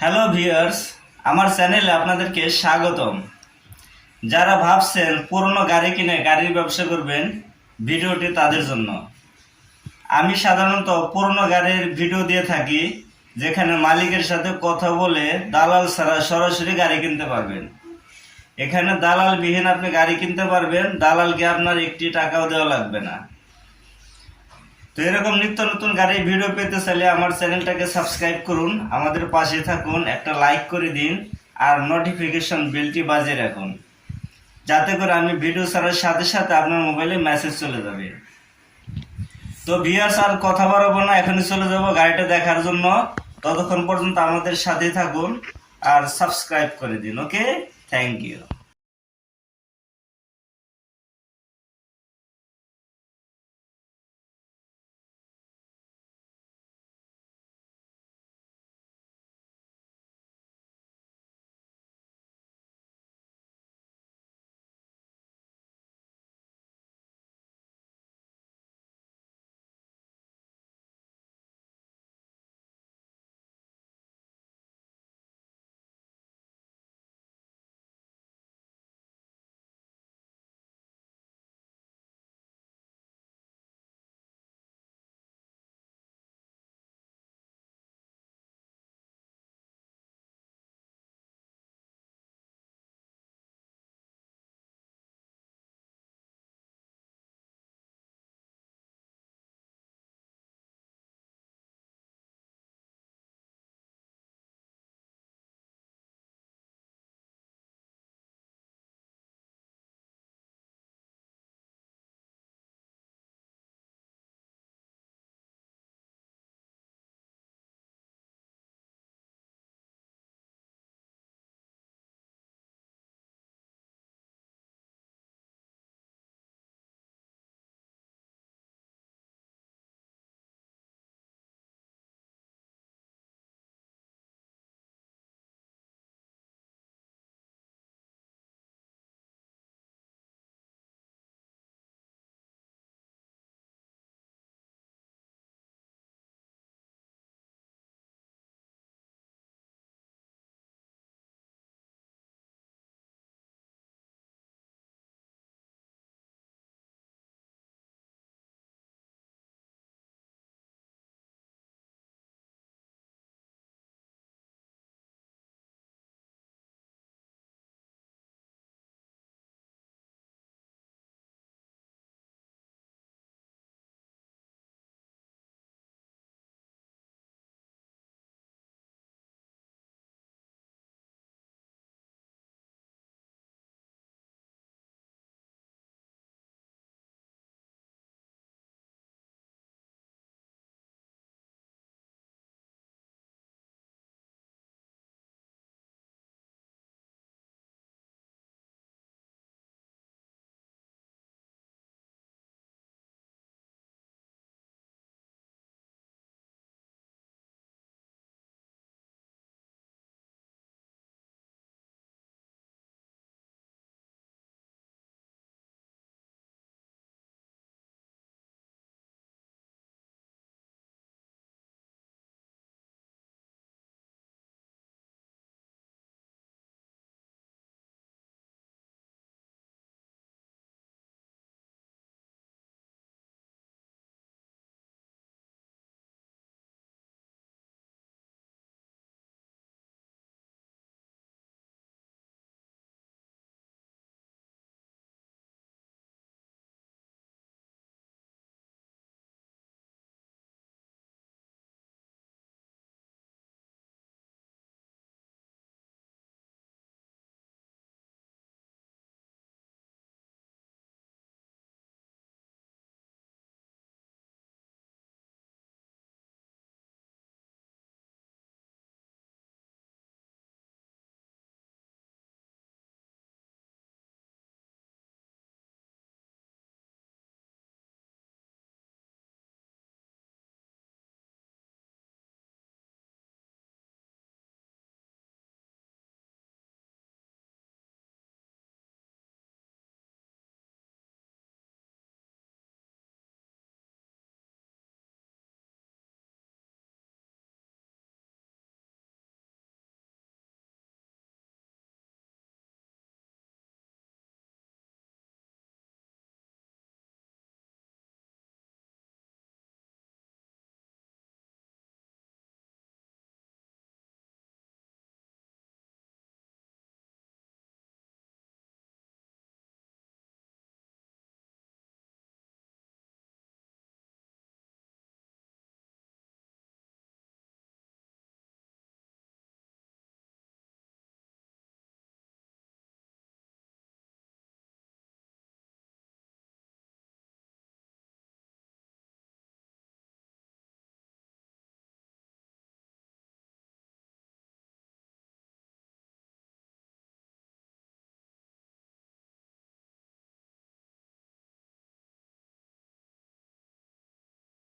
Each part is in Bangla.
হ্যালো ভিউয়ার্স আমার চ্যানেলে আপনাদেরকে স্বাগতম। যারা ভাবছেন পুরনো গাড়ি কিনে গাড়ির ব্যবসা করবেন, ভিডিওটি তাদের জন্য। আমি সাধারণত পুরনো গাড়ির ভিডিও দিয়ে থাকি, যেখানে মালিকের সাথে কথা বলে দালাল ছাড়া সরাসরি গাড়ি কিনতে পারবেন। এখানে দালাল বিহীন আপনি গাড়ি কিনতে পারবেন, দালালকে আপনার একটি টাকাও দেওয়া লাগবে না। তো এরকম নিত্য নতুন গাড়ির ভিডিও পেতে চাইলে আমার চ্যানেলটাকে সাবস্ক্রাইব করুন, আমাদের পাশে থাকুন, একটা লাইক করে দিন, আর নোটিফিকেশন বেলটি বাজিয়ে রাখুন। যাতে করে আমি ভিডিও ছাড়ার সাথে সাথে আপনার মোবাইলে মেসেজ চলে যাবে। তো ভিউয়ার্স আর কথা বাড়াবো না, এখনই চলে যাব গাড়িটা দেখার জন্য। ততক্ষণ পর্যন্ত আমাদের সাথে থাকুন, আর সাবস্ক্রাইব করে দিন ওকে থ্যাংক ইউ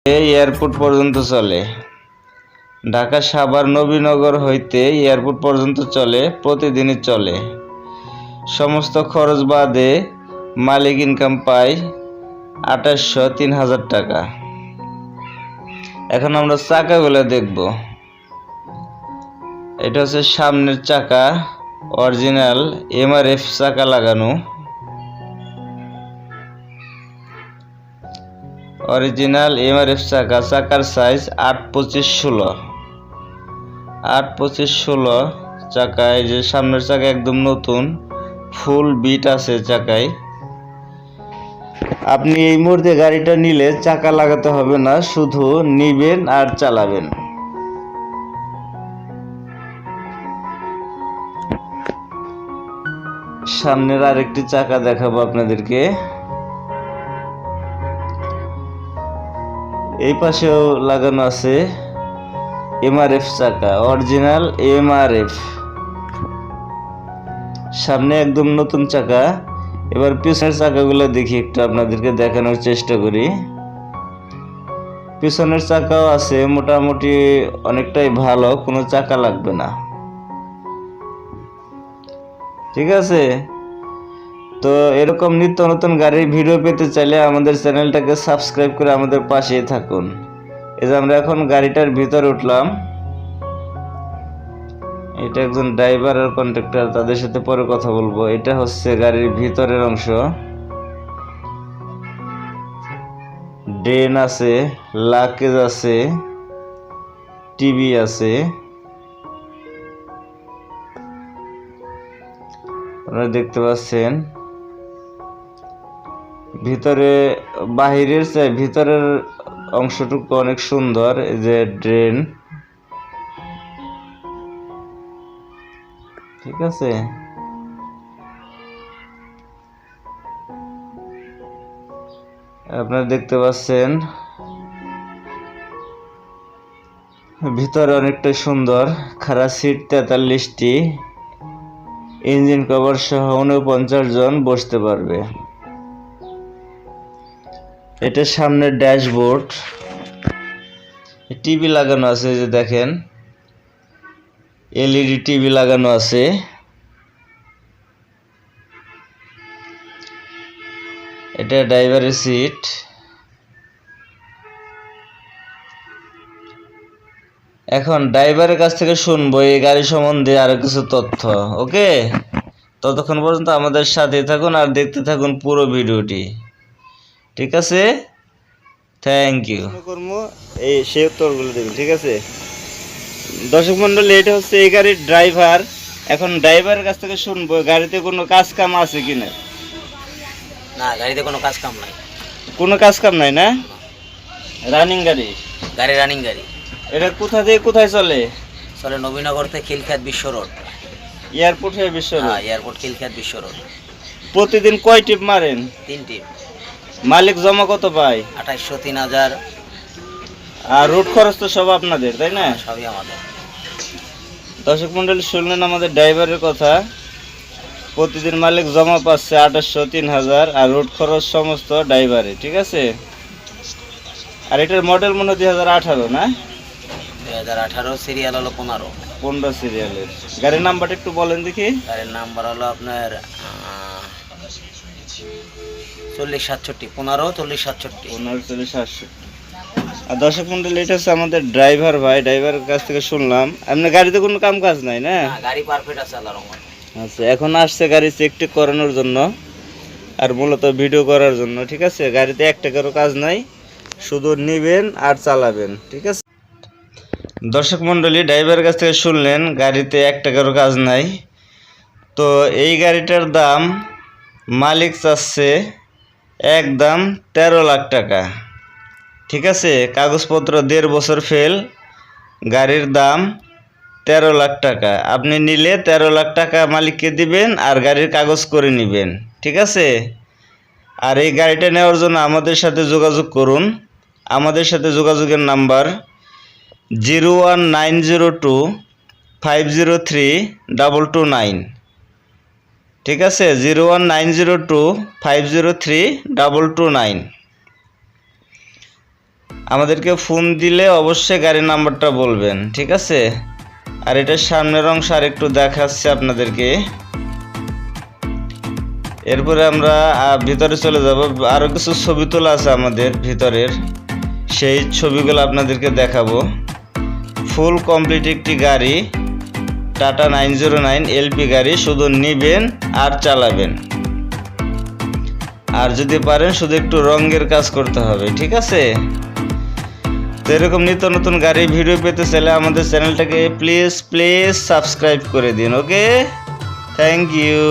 এই এয়ারপোর্ট পর্যন্ত চলে। ঢাকা সাভার নবীনগর হইতে এয়ারপোর্ট পর্যন্ত চলে, প্রতিদিনই চলে। সমস্ত খরচ বাদে মালিক ইনকাম পায় আঠাশশো তিন হাজার টাকা। এখন আমরা চাকাগুলো দেখব। এটা হচ্ছে সামনের চাকা, অরিজিনাল এমআরএফ চাকা লাগানো। অরিজিনাল এমআরএফ চাকা চাকার সাইজ আট পঁচিশ ষোলো। আট পঁচিশ ষোলো চাকায়, যে সামনের চাকা একদম নতুন, ফুল বিট আছে চাকায়। আপনি এই মুহূর্তে গাড়িটা নিলে চাকা লাগাতে হবে না, শুধু নিবেন আর চালাবেন। সামনের আরেকটি চাকা দেখাবো আপনাদেরকে। এই পাশেও লাগানো আছে এমআরএফ চাকা অরিজিনাল এমআরএফ সামনে একদম নতুন চাকা। এবার পিছনের চাকাগুলো দেখি, একটু আপনাদেরকে দেখানোর চেষ্টা করি। পিছনের চাকাও আছে, মোটামুটি অনেকটাই ভালো, কোনো চাকা লাগবে না। ঠিক আছে? তো এরকম নিত্য নতুন গাড়ির ভিডিও পেতে চাইলে আমাদের চ্যানেলটাকে সাবস্ক্রাইব করে আমাদের পাশেই থাকুন। এই যে আমরা এখন গাড়িটার ভিতরে উঠলাম। এটা একজন ড্রাইভার আর কন্ট্রাক্টর তাদের সাথে পরে কথা বলব। এটা হচ্ছে গাড়ির ভিতরের অংশ। ড্রেন আছে লাকেজ আছে টিভি আছে। আপনারা দেখতে পাচ্ছেন। ভিতরে, বাহিরের চেয়ে ভিতরের অংশটুকু অনেক সুন্দর, এই যে ড্রেন। ঠিক আছে? আপনারা দেখতে পাচ্ছেন, ভিতরে অনেকটা সুন্দর খারাপ সিট তেতাল্লিশটি, ইঞ্জিন কভার সহ উনপঞ্চাশ জন বসতে পারবে। এটা সামনের ড্যাশবোর্ড। টিভি লাগানো আছে যে দেখেন। এলইডি টিভি লাগানো আছে। এটা ড্রাইভারের সিট। এখন ড্রাইভারের কাছ থেকে শুনব এই গাড়ি সম্বন্ধে আরও কিছু তথ্য, ওকে? ততক্ষণ পর্যন্ত আমাদের সাথে থাকুন আর দেখতে থাকুন পুরো ভিডিওটি। ঠিক আছে? থ্যাংক ইউ কর্ম এই সে উত্তরগুলো দেবেন ঠিক আছে? দর্শক মন্ডলী এটা হচ্ছে এই গাড়ির ড্রাইভার এখন ড্রাইভারের কাছ থেকে শুনব গাড়িতে কোনো কাজ কাম আছে কিনা না? না গাড়িতে কোনো কাজ কাম নাই। কোনো কাজ কাম নাই না? রানিং গাড়ি? গাড়ি রানিং গাড়ি। এটা কোথা থেকে কোথায় চলে? চলে নবীনগর থেকে খিলখ্যাত বিশ্ব রোড। এয়ারপোর্ট হয়ে বিশ্ব। হ্যাঁ এয়ারপোর্ট খিলখ্যাত বিশ্ব রোড। প্রতিদিন কয় টিপ মারেন? তিন টিপ। মালিক জমা কত পায়? আঠাইশশো তিন হাজার। আর রুট খরচ তো সব আপনাদের তাই না? সবই আমাদের। দর্শক মন্ডলী শুনলেন আমাদের ড্রাইভারের কথা। প্রতিদিন মালিক জমা পাচ্ছে আঠাশশো তিন হাজার আর রুট খরচ সমস্ত ড্রাইভারে ঠিক আছে? আর এটার মডেল মনে হয় দুই হাজার আঠারো না? দুই হাজার আঠারো সিরিয়াল হলো পনেরো। পনেরো সিরিয়ালের গাড়ির নাম্বারটা একটু বলেন দেখি। গাড়ির নাম্বার হলো আপনার চল্লিশ সাতষট্টি পনেরো চল্লিশ সাতষট্টি। পনেরো চল্লিশ সাতশো আর দর্শক মন্ডলী এটা হচ্ছে আমাদের ড্রাইভার ভাই। ড্রাইভারের কাছ থেকে শুনলাম আপনার গাড়িতে কোনো কাম কাজ নাই না? গাড়ি পারফেক্ট আছে আল্লাহ রহমান আচ্ছা এখন আসছে গাড়ি চেক টেক করানোর জন্য আর মূলত ভিডিও করার জন্য ঠিক আছে? গাড়িতে এক টাকারও কাজ নাই শুধু নিবেন আর চালাবেন ঠিক আছে? দর্শক মণ্ডলী ড্রাইভারের কাছ থেকে শুনলেন গাড়িতে এক টাকারও কাজ নাই। তো এই গাড়িটার দাম মালিক চাচ্ছে একদম তেরো লাখ টাকা। ঠিক আছে? কাগজপত্র দেড় বছর ফেল গাড়ির দাম তেরো লাখ টাকা। আপনি নিলে তেরো লাখ টাকা মালিককে দিবেন আর গাড়ির কাগজ করে নেবেন। ঠিক আছে? আর এই গাড়িটা নেওয়ার জন্য আমাদের সাথে যোগাযোগ করুন। আমাদের সাথে যোগাযোগের number zero one nine zero two five zero three double two nine. ঠিক আছে zero one nine zero two five zero three double two nine আমাদেরকে ফোন দিলে অবশ্যই গাড়ির নাম্বারটা বলবেন, ঠিক আছে? আর এটার সামনের অংশ আর একটু দেখাচ্ছি আপনাদেরকে। এরপরে আমরা ভিতরে চলে যাব। আরও কিছু ছবি তোলা আছে আমাদের ভিতরের। সেই ছবিগুলো আপনাদেরকে দেখাবো। ফুল কমপ্লিট একটি গাড়ি। Tata nine zero nine LP গাড়ি শুধু নিবেন আর চালাবেন। আর যদি পারেন শুধু একটু রঙের কাজ করতে হবে, ঠিক আছে? তো এরকম নিত্য নতুন গাড়ির ভিডিও পেতে চাইলে আমাদের চ্যানেলটাকে প্লিজ প্লিজ সাবস্ক্রাইব করে দিন, ওকে? Thank you.